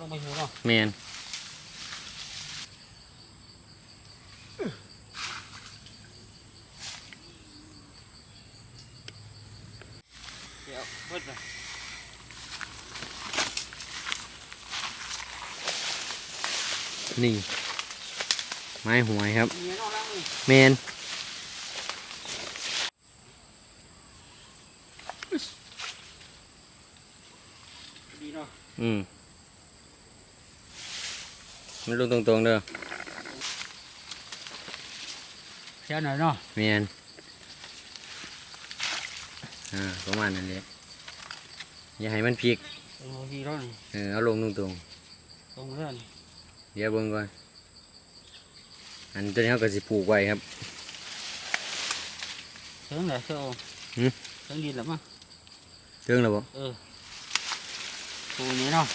ลงไปหูเนาะแมนเดี๋ยวเบิดเลยนี่ ไม้หวยครับ เมียนอกล่างนี่แมนดีเนาะ อืม มันลงตรงๆเด้อเสียหน่อยเนาะแมนอ่าประมาณนั้นเลยอย่าให้มันพลิกเออดีแล้วนี่เออเอาลงตรงตรงเรื่องๆเดี๋ยวเบิ่งก่อนอันตัวนี้เขาก็สิปลูกไว้ครับเชิงไหนเชิงหืมเชิงดินหรือมั้งเรื่องแล้วบ่เออปูนี้เนาะ